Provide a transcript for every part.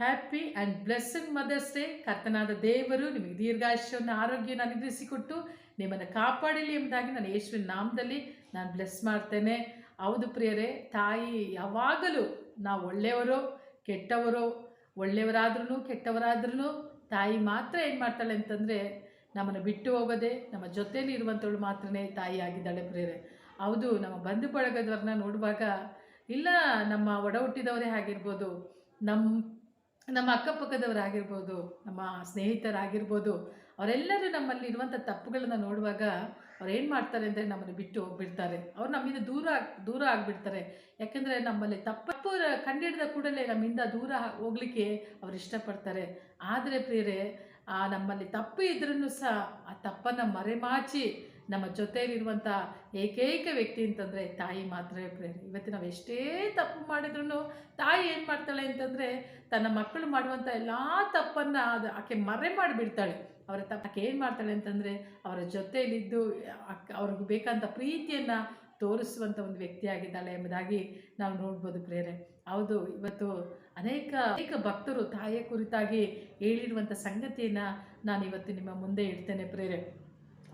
Happy and blessed mother's day ಕರ್ತನಾದ ದೇವರು, ನಿಮಗೆ ದೀರ್ಘಾಯುಷ್ಯವನ್ನು, ಆರೋಗ್ಯವನ್ನು ಅನುಗ್ರಹಿಸಿಕೊಟ್ಟು ನಿಮ್ಮನ್ನು ಕಾಪಾಡಲಿ ಎಂಬುದಾಗಿ ನಾನು ಯೇಸುವಿನ ನಾಮದಲ್ಲಿ ನಾನು ಬ್ಲೆಸ್ ಮಾಡ್ತೇನೆ. ಹೌದು ಪ್ರಿಯರೇ, ತಾಯಿ ಯಾವಾಗಲೂ ನಾವು ಒಳ್ಳೆಯವರು, ಕೆಟ್ಟವರು ಒಳ್ಳೆಯವರಾದ್ರೂ ಕೆಟ್ಟವರಾದ್ರೂ ತಾಯಿ ಮಾತ್ರ ಏನು ಮಾಡ್ತಾಳೆ ಅಂತಂದರೆ ನಮ್ಮನ್ನು ಬಿಟ್ಟು ಹೋಗೋದೆ, ನಮ್ಮ ಜೊತೆಯಲ್ಲಿ ಇರುವಂಥವಳು ಮಾತ್ರನೇ ತಾಯಿ ಆಗಿದ್ದಾಳೆ ಪ್ರಿಯರೇ. ಹೌದು, ನಮ್ಮ ಬಂಧು ಬಳಗದವ್ರನ್ನ ನೋಡುವಾಗ, ಇಲ್ಲ ನಮ್ಮ ಒಡ ಹುಟ್ಟಿದವರೇ ಆಗಿರ್ಬೋದು ನಮ್ಮ ನಮ್ಮ ಅಕ್ಕಪಕ್ಕದವರಾಗಿರ್ಬೋದು, ನಮ್ಮ ಸ್ನೇಹಿತರಾಗಿರ್ಬೋದು, ಅವರೆಲ್ಲರೂ ನಮ್ಮಲ್ಲಿ ಇರುವಂಥ ತಪ್ಪುಗಳನ್ನು ನೋಡುವಾಗ ಅವ್ರು ಏನು ಮಾಡ್ತಾರೆ ಅಂದರೆ ನಮ್ಮನ್ನು ಬಿಟ್ಟು ಹೋಗ್ಬಿಡ್ತಾರೆ. ಅವ್ರು ನಮ್ಮಿಂದ ದೂರ ದೂರ ಆಗಿಬಿಡ್ತಾರೆ. ಯಾಕೆಂದರೆ ನಮ್ಮಲ್ಲಿ ತಪ್ಪು ಕಂಡಿಡಿದ ಕೂಡಲೇ ನಮ್ಮಿಂದ ದೂರ ಹೋಗಲಿಕ್ಕೆ ಅವ್ರು ಇಷ್ಟಪಡ್ತಾರೆ. ಆದರೆ ಪ್ರಿಯರೇ, ಆ ನಮ್ಮಲ್ಲಿ ತಪ್ಪು ಇದ್ರೂ ಸಹ ಆ ತಪ್ಪನ್ನು ಮರೆಮಾಚಿ ನಮ್ಮ ಜೊತೆಯಲ್ಲಿರುವಂಥ ಏಕೈಕ ವ್ಯಕ್ತಿ ಅಂತಂದರೆ ತಾಯಿ ಮಾತ್ರ ಪ್ರೇರಣೆ ಇವತ್ತು ನಾವು ಎಷ್ಟೇ ತಪ್ಪು ಮಾಡಿದ್ರು ತಾಯಿ ಏನು ಮಾಡ್ತಾಳೆ ಅಂತಂದರೆ ತನ್ನ ಮಕ್ಕಳು ಮಾಡುವಂಥ ಎಲ್ಲ ತಪ್ಪನ್ನು ಅದು ಆಕೆ ಮರೆ ಮಾಡಿಬಿಡ್ತಾಳೆ. ಅವರ ತಪ್ಪು ಆಕೆ ಏನು ಮಾಡ್ತಾಳೆ ಅಂತಂದರೆ ಅವರ ಜೊತೆಯಲ್ಲಿದ್ದು ಅವ್ರಿಗೆ ಬೇಕಾದಂಥ ಪ್ರೀತಿಯನ್ನು ತೋರಿಸುವಂಥ ಒಂದು ವ್ಯಕ್ತಿಯಾಗಿದ್ದಾಳೆ ಎಂಬುದಾಗಿ ನಾವು ನೋಡ್ಬೋದು ಪ್ರೇರೆ ಹೌದು, ಇವತ್ತು ಅನೇಕ ಅನೇಕ ಭಕ್ತರು ತಾಯಿಯ ಕುರಿತಾಗಿ ಹೇಳಿರುವಂಥ ಸಂಗತಿಯನ್ನು ನಾನು ಇವತ್ತು ನಿಮ್ಮ ಮುಂದೆ ಇಡ್ತೇನೆ ಪ್ರೇರೆ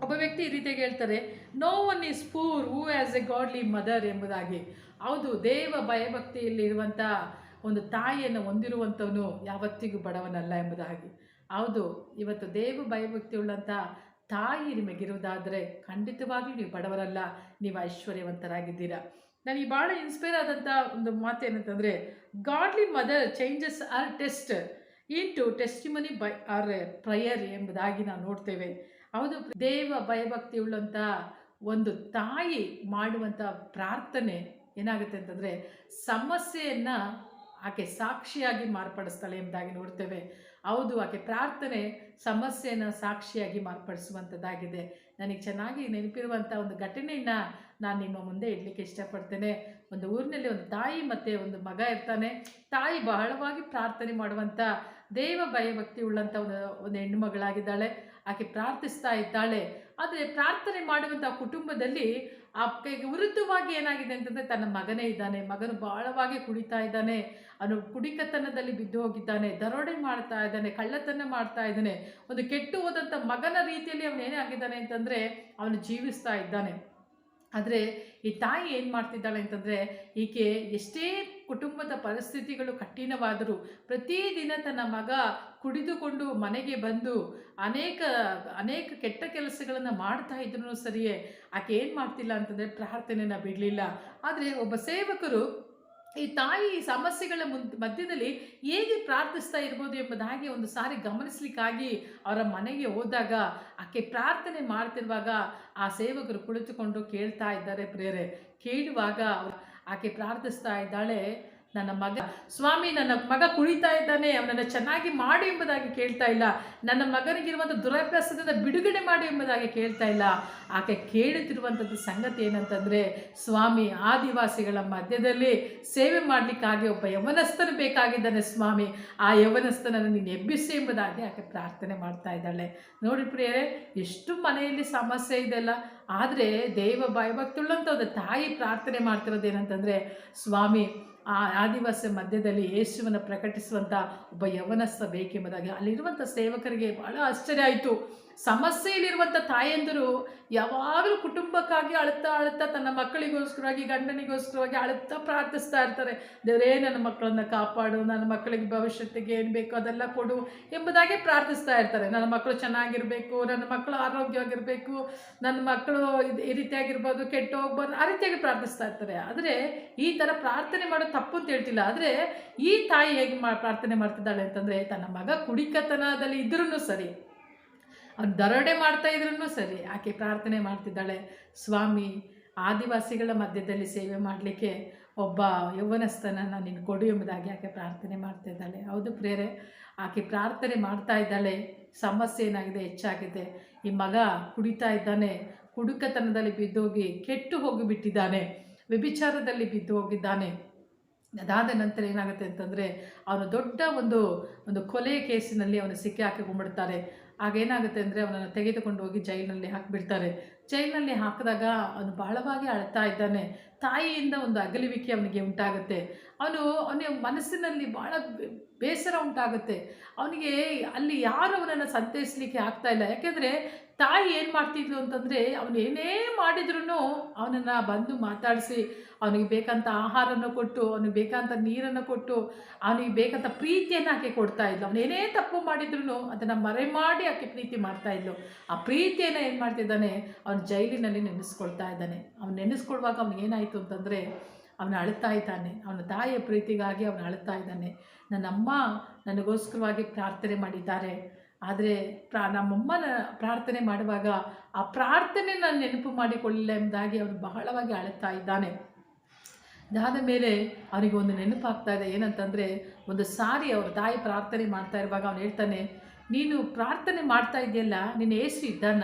ಒಬ್ಬ ವ್ಯಕ್ತಿ ಈ ರೀತಿಯಾಗಿ ಹೇಳ್ತಾರೆ no one is poor who has a godly mother ಎಂಬುದಾಗಿ. ಹೌದು, ದೇವ ಭಯಭಕ್ತಿಯಲ್ಲಿರುವಂಥ ಒಂದು ತಾಯಿಯನ್ನು ಹೊಂದಿರುವಂಥವನು ಯಾವತ್ತಿಗೂ ಬಡವನಲ್ಲ ಎಂಬುದಾಗಿ. ಹೌದು, ಇವತ್ತು ದೇವ ಭಯಭಕ್ತಿ ಉಳ್ಳಂಥ ತಾಯಿ ನಿಮಗಿರುವುದಾದರೆ ಖಂಡಿತವಾಗ್ಲೂ ನೀವು ಬಡವರಲ್ಲ, ನೀವು ಐಶ್ವರ್ಯವಂತರಾಗಿದ್ದೀರಾ. ನನಗೆ ಭಾಳ ಇನ್ಸ್ಪೈರ್ ಆದಂಥ ಒಂದು ಮಾತು ಏನಂತಂದರೆ godly mother changes our test into testimony by our prayer ಎಂಬುದಾಗಿ ನಾವು ನೋಡ್ತೇವೆ. ಹೌದು, ದೇವ ಭಯಭಕ್ತಿ ಉಳ್ಳಂಥ ಒಂದು ತಾಯಿ ಮಾಡುವಂಥ ಪ್ರಾರ್ಥನೆ ಏನಾಗುತ್ತೆ ಅಂತಂದರೆ, ಸಮಸ್ಯೆಯನ್ನು ಆಕೆ ಸಾಕ್ಷಿಯಾಗಿ ಮಾರ್ಪಡಿಸ್ತಾಳೆ ಎಂಬುದಾಗಿ ನೋಡ್ತೇವೆ. ಹೌದು, ಆಕೆ ಪ್ರಾರ್ಥನೆ ಸಮಸ್ಯೆಯನ್ನು ಸಾಕ್ಷಿಯಾಗಿ ಮಾರ್ಪಡಿಸುವಂಥದ್ದಾಗಿದೆ ನನಗೆ ಚೆನ್ನಾಗಿ ನೆನಪಿರುವಂಥ ಒಂದು ಘಟನೆಯನ್ನು ನಾನು ನಿಮ್ಮ ಮುಂದೆ ಇಡಲಿಕ್ಕೆ ಇಷ್ಟಪಡ್ತೇನೆ. ಒಂದು ಊರಿನಲ್ಲಿ ಒಂದು ತಾಯಿ ಮತ್ತು ಒಂದು ಮಗ ಇರ್ತಾನೆ. ತಾಯಿ ಬಹಳವಾಗಿ ಪ್ರಾರ್ಥನೆ ಮಾಡುವಂಥ ದೇವ ಭಯಭಕ್ತಿ ಉಳ್ಳಂಥ ಒಂದು ಒಂದು ಹೆಣ್ಣು ಮಗಳಾಗಿದ್ದಾಳೆ ಆಕೆ ಪ್ರಾರ್ಥಿಸ್ತಾ ಇದ್ದಾಳೆ. ಆದರೆ ಪ್ರಾರ್ಥನೆ ಮಾಡುವಂಥ ಕುಟುಂಬದಲ್ಲಿ ಆಕೆಗೆ ವಿರುದ್ಧವಾಗಿ ಏನಾಗಿದೆ ಅಂತಂದರೆ ತನ್ನ ಮಗನೇ ಇದ್ದಾನೆ. ಮಗನು ಬಹಳವಾಗಿ ಕುಡಿತಾ ಇದ್ದಾನೆ. ಅವನು ಕುಡಿಕತನದಲ್ಲಿ ಬಿದ್ದು ಹೋಗಿದ್ದಾನೆ. ದರೋಡೆ ಮಾಡ್ತಾ ಇದ್ದಾನೆ. ಕಳ್ಳತನ ಮಾಡ್ತಾ ಇದ್ದಾನೆ. ಒಂದು ಕೆಟ್ಟು ಹೋದಂಥ ಮಗನ ರೀತಿಯಲ್ಲಿ ಅವನು ಆಗಿದ್ದಾನೆ ಅಂತಂದರೆ ಅವನು ಜೀವಿಸ್ತಾ ಇದ್ದಾನೆ. ಆದರೆ ಈ ತಾಯಿ ಏನು ಮಾಡ್ತಿದ್ದಾಳೆ ಅಂತಂದರೆ ಈಕೆ ಎಷ್ಟೇ ಕುಟುಂಬದ ಪರಿಸ್ಥಿತಿಗಳು ಕಠಿಣವಾದರೂ ಪ್ರತಿದಿನ ತನ್ನ ಮಗ ಕುಡಿದುಕೊಂಡು ಮನೆಗೆ ಬಂದು ಅನೇಕ ಅನೇಕ ಕೆಟ್ಟ ಕೆಲಸಗಳನ್ನು ಮಾಡ್ತಾ ಇದ್ರೂ ಸರಿಯೇ, ಆಕೆ ಏನು ಮಾಡ್ತಿಲ್ಲ ಅಂತಂದರೆ ಪ್ರಾರ್ಥನೆಯನ್ನು ಬಿಡಲಿಲ್ಲ. ಆದರೆ ಒಬ್ಬ ಸೇವಕರು ಈ ತಾಯಿ ಸಮಸ್ಯೆಗಳ ಮಧ್ಯದಲ್ಲಿ ಹೇಗೆ ಪ್ರಾರ್ಥಿಸ್ತಾ ಇರ್ಬೋದು ಎಂಬುದಾಗಿ ಒಂದು ಸಾರಿ ಗಮನಿಸ್ಲಿಕ್ಕಾಗಿ ಅವರ ಮನೆಗೆ ಹೋದಾಗ ಆಕೆ ಪ್ರಾರ್ಥನೆ ಮಾಡ್ತಿರುವಾಗ ಆ ಸೇವಕರು ಕುಳಿತುಕೊಂಡು ಕೇಳ್ತಾ ಇದ್ದಾರೆ ಪ್ರೇರೆ. ಕೇಳುವಾಗ ಆಕೆ ಪ್ರಾರ್ಥಿಸ್ತಾ ಇದ್ದಾಳೆ ನನ್ನ ಮಗ. ಸ್ವಾಮಿ, ನನ್ನ ಮಗ ಕುಳಿತಾ ಇದ್ದಾನೆ. ಅವನನ್ನು ಚೆನ್ನಾಗಿ ಮಾಡಿ ಎಂಬುದಾಗಿ ಕೇಳ್ತಾ ಇಲ್ಲ. ನನ್ನ ಮಗನಿಗಿರುವಂಥ ದುರಭ್ಯಾಸದಿಂದ ಬಿಡುಗಡೆ ಮಾಡಿ ಎಂಬುದಾಗಿ ಕೇಳ್ತಾ ಇಲ್ಲ. ಆಕೆ ಕೇಳುತ್ತಿರುವಂಥದ್ದು ಸಂಗತಿ ಏನಂತಂದರೆ, ಸ್ವಾಮಿ, ಆದಿವಾಸಿಗಳ ಮಧ್ಯದಲ್ಲಿ ಸೇವೆ ಮಾಡಲಿಕ್ಕಾಗಿ ಒಬ್ಬ ಯವನಸ್ಥನು ಬೇಕಾಗಿದ್ದಾನೆ ಸ್ವಾಮಿ. ಆ ಯವನಸ್ಥನನ್ನು ನೀನು ಎಬ್ಬಿಸಿ ಎಂಬುದಾಗಿ ಆಕೆ ಪ್ರಾರ್ಥನೆ ಮಾಡ್ತಾ ಇದ್ದಾಳೆ. ನೋಡಿ ಪ್ರಿಯರೇ, ಎಷ್ಟು ಮನೆಯಲ್ಲಿ ಸಮಸ್ಯೆ ಇದೆಲ್ಲ ಆದರೆ ದೇವ ಭಯಭಕ್ತಿಯುಳ್ಳಂಥ ಒಂದು ತಾಯಿ ಪ್ರಾರ್ಥನೆ ಮಾಡ್ತಿರೋದು ಏನಂತಂದರೆ, ಸ್ವಾಮಿ ಆ ಆದಿವಾಸಿ ಮಧ್ಯದಲ್ಲಿ ಯೇಸುವನ್ನು ಪ್ರಕಟಿಸುವಂಥ ಒಬ್ಬ ಯವನಸ್ಥ ಬೇಕೆಂಬುದಾಗಿ ಅಲ್ಲಿರುವಂಥ ಸೇವಕರಿಗೆ ಬಹಳ ಆಶ್ಚರ್ಯ ಆಯಿತು. ಸಮಸ್ಯೆಯಲ್ಲಿರುವಂಥ ತಾಯಂದಿರು ಯಾವಾಗಲೂ ಕುಟುಂಬಕ್ಕಾಗಿ ಅಳುತ್ತಾ ಅಳುತ್ತಾ ತನ್ನ ಮಕ್ಕಳಿಗೋಸ್ಕರವಾಗಿ, ಗಂಡನಿಗೋಸ್ಕರವಾಗಿ ಅಳುತ್ತಾ ಪ್ರಾರ್ಥಿಸ್ತಾ ಇರ್ತಾರೆ. ದೇವರೇ, ನನ್ನ ಮಕ್ಕಳನ್ನ ಕಾಪಾಡು, ನನ್ನ ಮಕ್ಕಳಿಗೆ ಭವಿಷ್ಯತ್ತಿಗೆ ಏನು ಬೇಕೋ ಅದೆಲ್ಲ ಕೊಡು ಎಂಬುದಾಗಿ ಪ್ರಾರ್ಥಿಸ್ತಾ ಇರ್ತಾರೆ. ನನ್ನ ಮಕ್ಕಳು ಚೆನ್ನಾಗಿರಬೇಕು, ನನ್ನ ಮಕ್ಕಳು ಆರೋಗ್ಯವಾಗಿರಬೇಕು, ನನ್ನ ಮಕ್ಕಳು ಇದು ಈ ರೀತಿಯಾಗಿರ್ಬೋದು ಕೆಟ್ಟು ಹೋಗ್ಬೋದು ಆ ರೀತಿಯಾಗಿ ಪ್ರಾರ್ಥಿಸ್ತಾ ಇರ್ತಾರೆ. ಆದರೆ ಈ ಥರ ಪ್ರಾರ್ಥನೆ ಮಾಡೋದು ತಪ್ಪು ಅಂತ ಹೇಳ್ತಿಲ್ಲ. ಆದರೆ ಈ ತಾಯಿ ಹೇಗೆ ಮಾ, ಪ್ರಾರ್ಥನೆ ಮಾಡ್ತಿದ್ದಾಳೆ ಅಂತಂದರೆ ತನ್ನ ಮಗ ಕುಡಿಕತನದಲ್ಲಿ ಇದ್ರೂ ಸರಿ. ಅವ್ನು ದರೋಡೆ ಮಾಡ್ತಾ ಇದ್ರೂ ಸರಿ. ಆಕೆ ಪ್ರಾರ್ಥನೆ ಮಾಡ್ತಿದ್ದಾಳೆ. ಸ್ವಾಮಿ, ಆದಿವಾಸಿಗಳ ಮಧ್ಯದಲ್ಲಿ ಸೇವೆ ಮಾಡಲಿಕ್ಕೆ ಒಬ್ಬ ಯೌವನಸ್ಥನನ್ನು ನೀನು ಕೊಡು ಎಂಬುದಾಗಿ ಆಕೆ ಪ್ರಾರ್ಥನೆ ಮಾಡ್ತಾ ಇದ್ದಾಳೆ. ಹೌದು ಪ್ರೇರೆ, ಆಕೆ ಪ್ರಾರ್ಥನೆ ಮಾಡ್ತಾ ಇದ್ದಾಳೆ. ಸಮಸ್ಯೆ ಏನಾಗಿದೆ? ಹೆಚ್ಚಾಗಿದೆ. ಈ ಮಗ ಕುಡಿತಾ ಇದ್ದಾನೆ. ಕುಡುಕತನದಲ್ಲಿ ಬಿದ್ದೋಗಿ ಕೆಟ್ಟು ಹೋಗಿಬಿಟ್ಟಿದ್ದಾನೆ. ವ್ಯಭಿಚಾರದಲ್ಲಿ ಬಿದ್ದು ಹೋಗಿದ್ದಾನೆ. ಅದಾದ ನಂತರ ಏನಾಗುತ್ತೆ ಅಂತಂದರೆ, ಅವನು ದೊಡ್ಡ ಒಂದು ಒಂದು ಕೊಲೆ ಕೇಸಿನಲ್ಲಿ ಅವನು ಸಿಕ್ಕಿ ಹಾಕಿಕೊಂಡ್ಬಿಡ್ತಾರೆ ಆಗೇನಾಗುತ್ತೆ ಅಂದರೆ ಅವನನ್ನು ತೆಗೆದುಕೊಂಡು ಹೋಗಿ ಜೈಲಿನಲ್ಲಿ ಹಾಕಿಬಿಡ್ತಾರೆ. ಜೈಲಿನಲ್ಲಿ ಹಾಕಿದಾಗ ಅವನು ಬಹಳವಾಗಿ ಅಳ್ತಾ ಇದ್ದಾನೆ. ತಾಯಿಯಿಂದ ಒಂದು ಅಗಲುವಿಕೆ ಅವನಿಗೆ ಉಂಟಾಗುತ್ತೆ. ಅವನು, ಅವನ ಮನಸ್ಸಿನಲ್ಲಿ ಭಾಳ ಬೇಸರ ಉಂಟಾಗುತ್ತೆ. ಅವನಿಗೆ ಅಲ್ಲಿ ಯಾರು ಅವನನ್ನು ಸಂತೈಸಲಿಕ್ಕೆ ಆಗ್ತಾ ಇಲ್ಲ. ಯಾಕೆಂದರೆ ತಾಯಿ ಏನು ಮಾಡ್ತಿದ್ಲು ಅಂತಂದರೆ ಅವನು ಏನೇ ಮಾಡಿದ್ರೂ ಅವನನ್ನು ಬಂದು ಮಾತಾಡಿಸಿ, ಅವನಿಗೆ ಬೇಕಂತ ಆಹಾರನ ಕೊಟ್ಟು, ಅವನಿಗೆ ಬೇಕಂತ ನೀರನ್ನು ಕೊಟ್ಟು, ಅವನಿಗೆ ಬೇಕಂತ ಪ್ರೀತಿಯನ್ನು ಆಕೆ ಕೊಡ್ತಾ ಇದ್ಲು. ಏನೇ ತಪ್ಪು ಮಾಡಿದ್ರೂ ಅದನ್ನು ಮರೆ ಮಾಡಿ ಆಕೆ ಪ್ರೀತಿ ಮಾಡ್ತಾ ಇದ್ಲು? ಆ ಪ್ರೀತಿಯನ್ನು ಏನು ಮಾಡ್ತಿದ್ದಾನೆ ಅವನು ಜೈಲಿನಲ್ಲಿ ನೆನೆಸ್ಕೊಳ್ತಾ ಇದ್ದಾನೆ. ಅವನು ನೆನೆಸ್ಕೊಳ್ವಾಗ ಅವ್ನು ಏನಾಯಿತು ಅಂತಂದರೆ, ಅವನು ಅಳ್ತಾ ಇದ್ದಾನೆ. ಅವನ ತಾಯಿಯ ಪ್ರೀತಿಗಾಗಿ ಅವನು ಅಳ್ತಾ ಇದ್ದಾನೆ. ನನ್ನಮ್ಮ ನನಗೋಸ್ಕರವಾಗಿ ಪ್ರಾರ್ಥನೆ ಮಾಡಿದ್ದಾರೆ. ಆದರೆ ಪ್ರಾ ನಮ್ಮಮ್ಮನ ಪ್ರಾರ್ಥನೆ ಮಾಡುವಾಗ ಆ ಪ್ರಾರ್ಥನೆ ನಾನು ನೆನಪು ಮಾಡಿಕೊಳ್ಳಿಲ್ಲ ಎಂಬುದಾಗಿ ಅವನು ಬಹಳವಾಗಿ ಅಳುತ್ತಾ ಇದ್ದಾನೆ. ಅದಾದ ಮೇಲೆ ಅವನಿಗೆ ಒಂದು ನೆನಪಾಗ್ತಾ ಇದೆ. ಏನಂತಂದರೆ, ಒಂದು ಸಾರಿ ಅವ್ರ ತಾಯಿ ಪ್ರಾರ್ಥನೆ ಮಾಡ್ತಾ ಇರುವಾಗ ಅವನು ಹೇಳ್ತಾನೆ ನೀನು ಪ್ರಾರ್ಥನೆ ಮಾಡ್ತಾ ಇದೆಯಲ್ಲ, ನಿನ್ನ ಏಸು ಇದ್ದಾನ,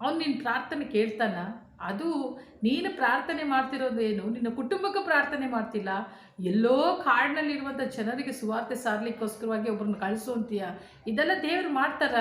ಅವನು ನಿನ್ನ ಪ್ರಾರ್ಥನೆ ಕೇಳ್ತಾನ, ಅದು ನೀನು ಪ್ರಾರ್ಥನೆ ಮಾಡ್ತಿರೋದು ಏನು? ನಿನ್ನ ಕುಟುಂಬಕ್ಕೆ ಪ್ರಾರ್ಥನೆ ಮಾಡ್ತಿಲ್ಲ? ಎಲ್ಲೋ ಕಾಡಿನಲ್ಲಿರುವಂಥ ಜನರಿಗೆ ಸುವಾರ್ತೆ ಸಾರಲಿಕ್ಕೋಸ್ಕರವಾಗಿ ಒಬ್ಬರನ್ನ ಕಳಿಸುವಂತೀಯ ಇದೆಲ್ಲ ದೇವರು ಮಾಡ್ತಾರ?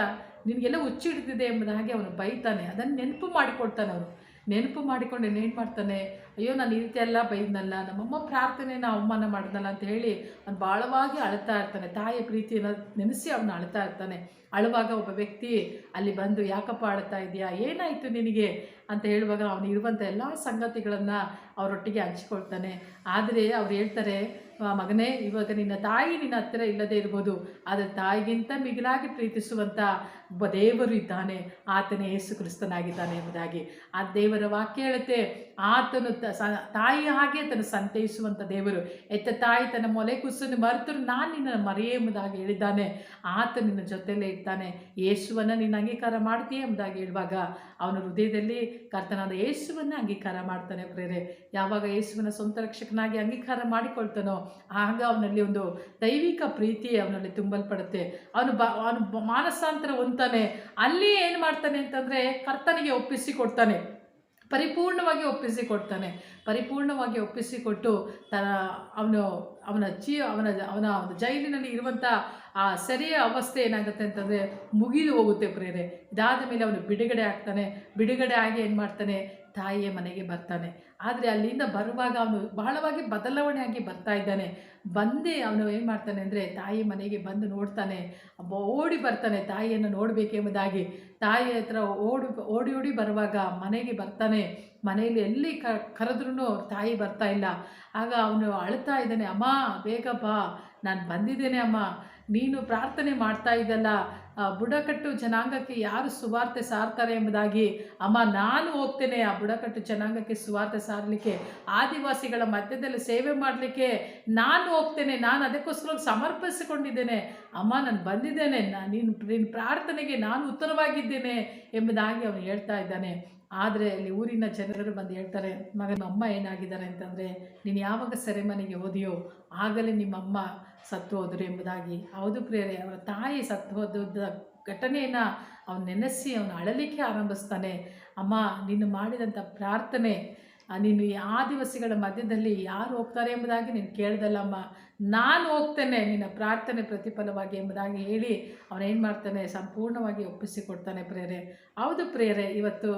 ನಿನಗೆಲ್ಲ ಹುಚ್ಚಿಡ್ತಿದೆ ಎಂಬುದಾಗಿ ಅವನು ಬೈತಾನೆ. ಅದನ್ನು ನೆನಪು ಮಾಡಿಕೊಡ್ತಾನೆ ಅವನು. ನೆನಪು ಮಾಡಿಕೊಂಡು ಏನು ಮಾಡ್ತಾನೆ ಅಯ್ಯೋ, ನಾನು ಈ ರೀತಿ ಎಲ್ಲ ಬೈದ್ನಲ್ಲ, ನಮ್ಮಮ್ಮ ಪ್ರಾರ್ಥನೆನ ಅವಮಾನ ಮಾಡಿದ್ನಲ್ಲ ಅಂತ ಹೇಳಿ ಅವ್ನು ಭಾಳವಾಗಿ ಅಳ್ತಾ ಇರ್ತಾನೆ. ತಾಯಿಯ ಪ್ರೀತಿಯನ್ನು ನೆನೆಸಿ ಅವನು ಅಳ್ತಾ ಇರ್ತಾನೆ. ಅಳುವಾಗ ಒಬ್ಬ ವ್ಯಕ್ತಿ ಅಲ್ಲಿ ಬಂದು, ಯಾಕಪ್ಪ ಅಳ್ತಾ ಇದೆಯಾ? ಏನಾಯಿತು ನಿನಗೆ? ಅಂತ ಹೇಳುವಾಗ ಅವನು ಇರುವಂಥ ಎಲ್ಲ ಸಂಗತಿಗಳನ್ನು ಅವರೊಟ್ಟಿಗೆ ಹಂಚಿಕೊಳ್ತಾನೆ. ಆದರೆ ಅವ್ರು ಹೇಳ್ತಾರೆ ಮಗನೇ, ಇವಾಗ ನಿನ್ನ ತಾಯಿ ನಿನ್ನ ಹತ್ತಿರ ಇಲ್ಲದೇ ಇರ್ಬೋದು. ಆದರೆ ತಾಯಿಗಿಂತ ಮಿಗಿಲಾಗಿ ಪ್ರೀತಿಸುವಂಥ ದೇವರು ಇದ್ದಾನೆ. ಆತನೇ ಯೇಸು ಕ್ರಿಸ್ತನಾಗಿದ್ದಾನೆ ಎಂಬುದಾಗಿ. ಆ ದೇವರ ವಾಕ್ಯ ಹೇಳುತ್ತೆ ಆತನು ತಾಯಿ ಹಾಗೆ ತನ್ನ ಸಂತೈಸುವಂಥ ದೇವರು. ಎತ್ತ ತಾಯಿ ತನ್ನ ಮೊಲೆ ಕುಸನ್ನು ಮರೆತರು ನಾನು ನಿನ್ನ ಮರೆಯೇ ಎಂಬುದಾಗಿ ಹೇಳಿದ್ದಾನೆ. ಆತ ನಿನ್ನ ಜೊತೆಯಲ್ಲೇ ಇರ್ತಾನೆ. ಯೇಸುವನ್ನು ನೀನು ಅಂಗೀಕಾರ ಮಾಡ್ತೀಯ ಎಂಬುದಾಗಿ ಹೇಳುವಾಗ ಅವನ ಹೃದಯದಲ್ಲಿ ಕರ್ತನಾದ ಯೇಸುವನ್ನು ಅಂಗೀಕಾರ ಮಾಡ್ತಾನೆ ಪ್ರೇರೆ ಯಾವಾಗ ಯೇಸುವಿನ ಸ್ವಂತ ರಕ್ಷಕನಾಗಿ ಅಂಗೀಕಾರ ಮಾಡಿಕೊಳ್ತಾನೋ, ಆಗ ಅವನಲ್ಲಿ ಒಂದು ದೈವಿಕ ಪ್ರೀತಿ ಅವನಲ್ಲಿ ತುಂಬಲ್ಪಡುತ್ತೆ. ಅವನು ಬ, ಅವನು ಮಾನಸಾಂತರ ಹೊಂತಾನೆ ಅಲ್ಲಿ ಏನು ಮಾಡ್ತಾನೆ ಅಂತಂದರೆ ಕರ್ತನಿಗೆ ಒಪ್ಪಿಸಿ ಕೊಡ್ತಾನೆ. ಪರಿಪೂರ್ಣವಾಗಿ ಒಪ್ಪಿಸಿ ಕೊಡ್ತಾನೆ ಪರಿಪೂರ್ಣವಾಗಿ ಒಪ್ಪಿಸಿಕೊಟ್ಟು ತನ್ನ ಅವನು, ಅವನ ಜೀ ಅವನ ಅವನ ಜೈಲಿನಲ್ಲಿ ಇರುವಂಥ ಆ ಸರಿಯ ಅವಸ್ಥೆ ಏನಾಗುತ್ತೆ ಅಂತಂದರೆ ಮುಗಿದು ಹೋಗುತ್ತೆ ಪ್ರೇರೆ ಇದಾದ ಮೇಲೆ ಅವನು ಬಿಡುಗಡೆ ಆಗ್ತಾನೆ. ಬಿಡುಗಡೆ ಆಗಿ ಏನು ಮಾಡ್ತಾನೆ? ತಾಯಿಯ ಮನೆಗೆ ಬರ್ತಾನೆ. ಆದರೆ ಅಲ್ಲಿಂದ ಬರುವಾಗ ಅವನು ಬಹಳವಾಗಿ ಬದಲಾವಣೆಯಾಗಿ ಬರ್ತಾ ಇದ್ದಾನೆ. ಬಂದೇ ಅವನು ಏನು ಮಾಡ್ತಾನೆ ಅಂದರೆ ತಾಯಿ ಮನೆಗೆ ಬಂದು ನೋಡ್ತಾನೆ. ಓಡಿ ಬರ್ತಾನೆ ತಾಯಿಯನ್ನು ನೋಡಬೇಕೆಂಬುದಾಗಿ. ತಾಯಿ ಹತ್ರ ಓಡಿ ಓಡಿ ಓಡಿ ಬರುವಾಗ ಮನೆಗೆ ಬರ್ತಾನೆ. ಮನೆಯಲ್ಲಿ ಎಲ್ಲಿ ಕ ಕರೆದ್ರೂ ತಾಯಿ ಬರ್ತಾ ಇಲ್ಲ. ಆಗ ಅವನು ಅಳ್ತಾ ಇದ್ದಾನೆ, ಅಮ್ಮ, ಬೇಗ ಬಾ. ನಾನು ಬಂದಿದ್ದೇನೆ, ಅಮ್ಮ. ನೀನು ಪ್ರಾರ್ಥನೆ ಮಾಡ್ತಾ ಇದ್ದಲ್ಲ ಬುಡಕಟ್ಟು ಜನಾಂಗಕ್ಕೆ ಯಾರು ಸುವಾರ್ತೆ ಸಾರ್ತಾರೆ ಎಂಬುದಾಗಿ, ಅಮ್ಮ, ನಾನು ಹೋಗ್ತೇನೆ ಆ ಬುಡಕಟ್ಟು ಜನಾಂಗಕ್ಕೆ ಸುವಾರ್ತೆ ಸಾರಲಿಕ್ಕೆ, ಆದಿವಾಸಿಗಳ ಮಧ್ಯದಲ್ಲಿ ಸೇವೆ ಮಾಡಲಿಕ್ಕೆ ನಾನು ಹೋಗ್ತೇನೆ, ನಾನು ಅದಕ್ಕೋಸ್ಕರ ಸಮರ್ಪಿಸಿಕೊಂಡಿದ್ದೇನೆ. ಅಮ್ಮ, ನಾನು ಬಂದಿದ್ದೇನೆ ನಾನು ನೀನು ನಿನ್ನ ಪ್ರಾರ್ಥನೆಗೆ ನಾನು ಉತ್ತರವಾಗಿದ್ದೇನೆ ಎಂಬುದಾಗಿ ಅವನು ಹೇಳ್ತಾ ಇದ್ದಾನೆ. ಆದರೆ ಅಲ್ಲಿ ಊರಿನ ಜನರು ಬಂದು ಹೇಳ್ತಾರೆ, ಮಗನ ಅಮ್ಮ ಏನಾಗಿದ್ದಾರೆ ಅಂತಂದರೆ, ನೀನು ಯಾವಾಗ ಸೆರೆಮನೆಗೆ ಹೋದಿಯೋ ಆಗಲೇ ನಿಮ್ಮಮ್ಮ ಸತ್ತು ಹೋದರು ಎಂಬುದಾಗಿ. ಹೌದು ಪ್ರೇರೆ ಅವರ ತಾಯಿ ಸತ್ತು ಹೋದ ಘಟನೆಯನ್ನು ಅವನು ನೆನೆಸಿ ಅವನು ಅಳಲಿಕ್ಕೆ ಆರಂಭಿಸ್ತಾನೆ. ಅಮ್ಮ, ನೀನು ಮಾಡಿದಂಥ ಪ್ರಾರ್ಥನೆ ನೀನು ಆ ದಿವಸಗಳ ಮಧ್ಯದಲ್ಲಿ ಯಾರು ಹೋಗ್ತಾರೆ ಎಂಬುದಾಗಿ ನೀನು ಕೇಳ್ದಲ್ಲಮ್ಮ ನಾನು ಹೋಗ್ತೇನೆ, ನಿನ್ನ ಪ್ರಾರ್ಥನೆ ಪ್ರತಿಫಲವಾಗಿ ಎಂಬುದಾಗಿ ಹೇಳಿ ಅವನೇನು ಮಾಡ್ತಾನೆ? ಸಂಪೂರ್ಣವಾಗಿ ಒಪ್ಪಿಸಿಕೊಡ್ತಾನೆ ಪ್ರೇರೆ. ಹೌದು ಪ್ರೇರೆ, ಇವತ್ತು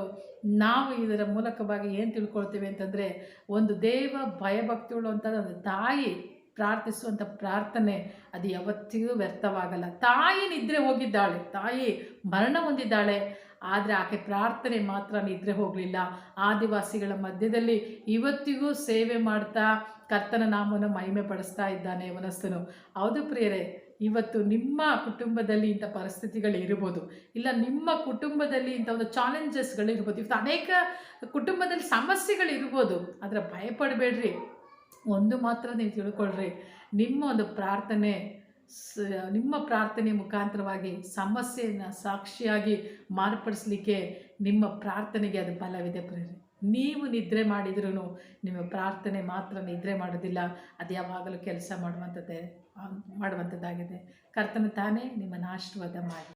ನಾವು ಇದರ ಮೂಲಕವಾಗಿ ಏನು ತಿಳ್ಕೊಳ್ತೀವಿ ಅಂತಂದರೆ, ಒಂದು ದೇವ ಭಯಭಕ್ತಿಗಳು ಅಂತ ಒಂದು ತಾಯಿ ಪ್ರಾರ್ಥಿಸುವಂಥ ಪ್ರಾರ್ಥನೆ ಅದು ಯಾವತ್ತಿಗೂ ವ್ಯರ್ಥವಾಗಲ್ಲ. ತಾಯಿ ನಿದ್ರೆ ಹೋಗಿದ್ದಾಳೆ, ತಾಯಿ ಮರಣ ಹೊಂದಿದ್ದಾಳೆ. ಆದರೆ ಆಕೆ ಪ್ರಾರ್ಥನೆ ಮಾತ್ರ ನಿದ್ರೆ ಹೋಗಲಿಲ್ಲ. ಆದಿವಾಸಿಗಳ ಮಧ್ಯದಲ್ಲಿ ಇವತ್ತಿಗೂ ಸೇವೆ ಮಾಡ್ತಾ ಕರ್ತನ ನಾಮವನ್ನು ಮಹಿಮೆ ಪಡಿಸ್ತಾ ಇದ್ದಾನೆ ಮನಸ್ಸನು ಹೌದು ಪ್ರಿಯರೇ, ಇವತ್ತು ನಿಮ್ಮ ಕುಟುಂಬದಲ್ಲಿ ಇಂಥ ಪರಿಸ್ಥಿತಿಗಳು ಇರ್ಬೋದು. ಇಲ್ಲ, ನಿಮ್ಮ ಕುಟುಂಬದಲ್ಲಿ ಇಂಥ ಒಂದು ಚಾಲೆಂಜಸ್ಗಳಿರ್ಬೋದು ಇವತ್ತು ಅನೇಕ ಕುಟುಂಬದಲ್ಲಿ ಸಮಸ್ಯೆಗಳಿರ್ಬೋದು ಆದರೆ ಭಯಪಡಬೇಡ್ರಿ. ಒಂದು ಮಾತ್ರ ನೀವು ತಿಳ್ಕೊಳ್ರಿ, ನಿಮ್ಮ ಒಂದು ಪ್ರಾರ್ಥನೆ ನಿಮ್ಮ ಪ್ರಾರ್ಥನೆ ಮುಖಾಂತರವಾಗಿ ಸಮಸ್ಯೆಯನ್ನು ಸಾಕ್ಷಿಯಾಗಿ ಮಾರ್ಪಡಿಸಲಿಕ್ಕೆ ನಿಮ್ಮ ಪ್ರಾರ್ಥನೆಗೆ ಅದು ಬಲವಿದೆ ಪ್ರೇರೆ ನೀವು ನಿದ್ರೆ ಮಾಡಿದ್ರೂ ನಿಮ್ಮ ಪ್ರಾರ್ಥನೆ ಮಾತ್ರ ನಿದ್ರೆ ಮಾಡೋದಿಲ್ಲ. ಅದು ಯಾವಾಗಲೂ ಕೆಲಸ ಮಾಡುವಂಥದ್ದೇ ಮಾಡುವಂಥದ್ದಾಗಿದೆ ಕರ್ತನ ತಾನೇ ನಿಮ್ಮನ್ನು ಆಶೀರ್ವಾದ ಮಾಡಿ.